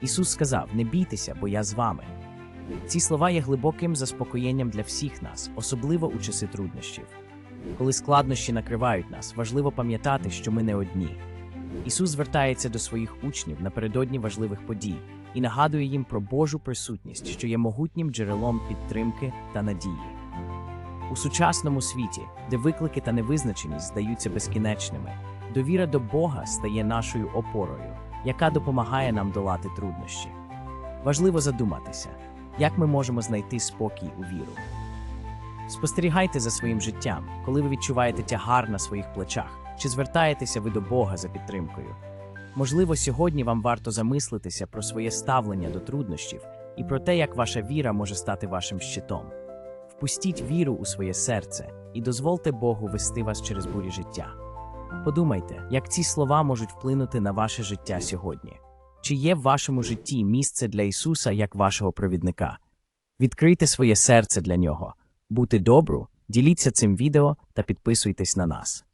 Ісус сказав: Не бійтеся, бо я з вами. Ці слова є глибоким заспокоєнням для всіх нас, особливо у часи труднощів. Коли складнощі накривають нас, важливо пам'ятати, що ми не одні. Ісус звертається до своїх учнів напередодні важливих подій і нагадує їм про Божу присутність, що є могутнім джерелом підтримки та надії. У сучасному світі, де виклики та невизначеність здаються безкінечними, довіра до Бога стає нашою опорою, яка допомагає нам долати труднощі. Важливо задуматися, як ми можемо знайти спокій у віру. Спостерігайте за своїм життям, коли ви відчуваєте тягар на своїх плечах, чи звертаєтеся ви до Бога за підтримкою. Можливо, сьогодні вам варто замислитися про своє ставлення до труднощів і про те, як ваша віра може стати вашим щитом. Впустіть віру у своє серце і дозвольте Богу вести вас через бурі життя. Подумайте, як ці слова можуть вплинути на ваше життя сьогодні. Чи є в вашому житті місце для Ісуса як вашого провідника? Відкрийте своє серце для нього. Бути добру, діліться цим відео та підписуйтесь на нас.